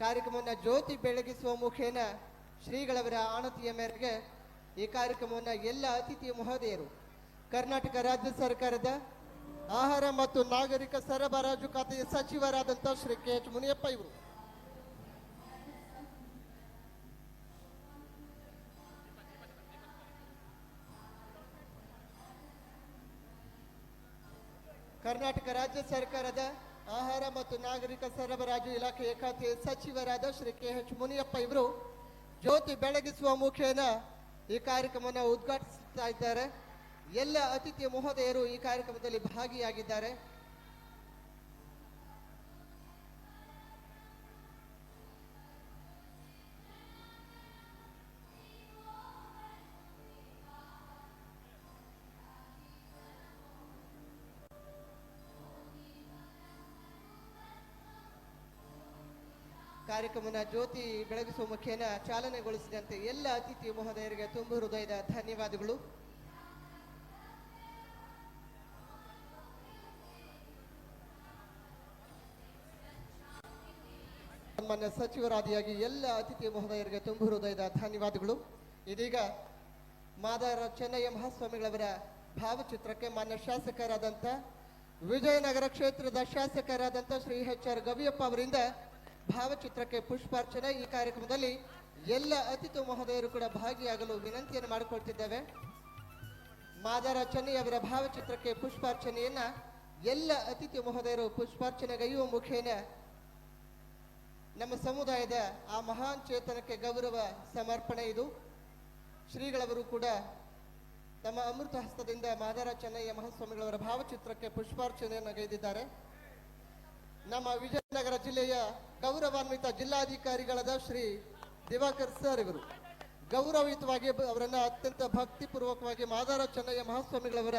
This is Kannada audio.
ಕಾರ್ಯಕ್ರಮವನ್ನು ಜ್ಯೋತಿ ಬೆಳಗಿಸುವ ಮುಖೇನ ಶ್ರೀಗಳವರ ಆಣತಿಯ ಮೇರೆಗೆ ಈ ಕಾರ್ಯಕ್ರಮವನ್ನು ಎಲ್ಲ ಅತಿಥಿ ಮಹೋದಯರು, ಕರ್ನಾಟಕ ರಾಜ್ಯ ಸರ್ಕಾರದ ಆಹಾರ ಮತ್ತು ನಾಗರಿಕ ಸರಬರಾಜು ಖಾತೆಯ ಸಚಿವರಾದಂಥ ಶ್ರೀ ಕೆ ಎಚ್ ಮುನಿಯಪ್ಪ ಇವರು. ಕರ್ನಾಟಕ ರಾಜ್ಯ ಸರ್ಕಾರದ ಆಹಾರ ಮತ್ತು ನಾಗರಿಕ ಸರಬರಾಜು ಇಲಾಖೆಯ ಖಾತೆಯ ಸಚಿವರಾದ ಶ್ರೀ ಕೆ ಎಚ್ ಮುನಿಯಪ್ಪ ಇವರು ಜ್ಯೋತಿ ಬೆಳಗಿಸುವ ಮುಖೇನ ಈ ಕಾರ್ಯಕ್ರಮವನ್ನು ಉದ್ಘಾಟಿಸುತ್ತಾ ಇದ್ದಾರೆ. ಎಲ್ಲ ಅತಿಥಿ ಮಹೋದಯರು ಈ ಕಾರ್ಯಕ್ರಮದಲ್ಲಿ ಭಾಗಿಯಾಗಿದ್ದಾರೆ. ಕಾರ್ಯಕ್ರಮನ ಜ್ಯೋತಿ ಬೆಳಗಿಸುವ ಮುಖೇನ ಚಾಲನೆಗೊಳಿಸಿದಂತೆ ಎಲ್ಲ ಅತಿಥಿ ಮಹೋದಯರಿಗೆ ತುಂಬು ಹೃದಯದ ಧನ್ಯವಾದಗಳು. ಸನ್ಮಾನ್ಯ ಸಚಿವರಾದಿಯಾಗಿ ಎಲ್ಲ ಅತಿಥಿ ಮಹೋದಯರಿಗೆ ತುಂಬು ಹೃದಯದ ಧನ್ಯವಾದಗಳು. ಇದೀಗ ಮಾದಾರ ಚೆನ್ನಯ್ಯ ಮಹಾಸ್ವಾಮಿಗಳವರ ಭಾವಚಿತ್ರಕ್ಕೆ ಮಾನ್ಯ ಶಾಸಕರಾದಂಥ ವಿಜಯನಗರ ಕ್ಷೇತ್ರದ ಶಾಸಕರಾದಂಥ ಶ್ರೀ ಎಚ್ ಆರ್ ಗವಿಯಪ್ಪ ಅವರಿಂದ ಭಾವಚಿತ್ರಕ್ಕೆ ಪುಷ್ಪಾರ್ಚನೆ. ಈ ಕಾರ್ಯಕ್ರಮದಲ್ಲಿ ಎಲ್ಲ ಅತಿಥಿ ಮಹೋದಯರು ಕೂಡ ಭಾಗಿಯಾಗಲು ವಿನಂತಿಯನ್ನು ಮಾಡಿಕೊಳ್ತಿದ್ದೇವೆ. ಮಾದಾರ ಚೆನ್ನಯ್ಯ ಅವರ ಭಾವಚಿತ್ರಕ್ಕೆ ಪುಷ್ಪಾರ್ಚನೆಯನ್ನ ಎಲ್ಲ ಅತಿಥಿ ಮಹೋದಯರು ಪುಷ್ಪಾರ್ಚನೆಗೈಯುವ ಮುಖೇನ ನಮ್ಮ ಸಮುದಾಯದ ಆ ಮಹಾನ್ ಚೇತನಕ್ಕೆ ಗೌರವ ಸಮರ್ಪಣೆ ಇದು. ಶ್ರೀಗಳವರು ಕೂಡ ತಮ್ಮ ಅಮೃತ ಹಸ್ತದಿಂದ ಮಾದಾರ ಚೆನ್ನಯ್ಯ ಮಹಾಸ್ವಾಮಿಗಳವರ ಭಾವಚಿತ್ರಕ್ಕೆ ಪುಷ್ಪಾರ್ಚನೆಯನ್ನು ಗೈದಿದ್ದಾರೆ ನಮ್ಮ ವಿಜಯನಗರ ಜಿಲ್ಲೆಯ ಗೌರವಾನ್ವಿತ ಜಿಲ್ಲಾಧಿಕಾರಿಗಳಾದ ಶ್ರೀ ದಿವಾಕರ್ ಸರ್ ಇವರು. ಗೌರವಯುತವಾಗಿ ಅವರನ್ನ ಅತ್ಯಂತ ಭಕ್ತಿಪೂರ್ವಕವಾಗಿ ಮಾದಾರ ಚೆನ್ನಯ್ಯ ಮಹಾಸ್ವಾಮಿಗಳವರ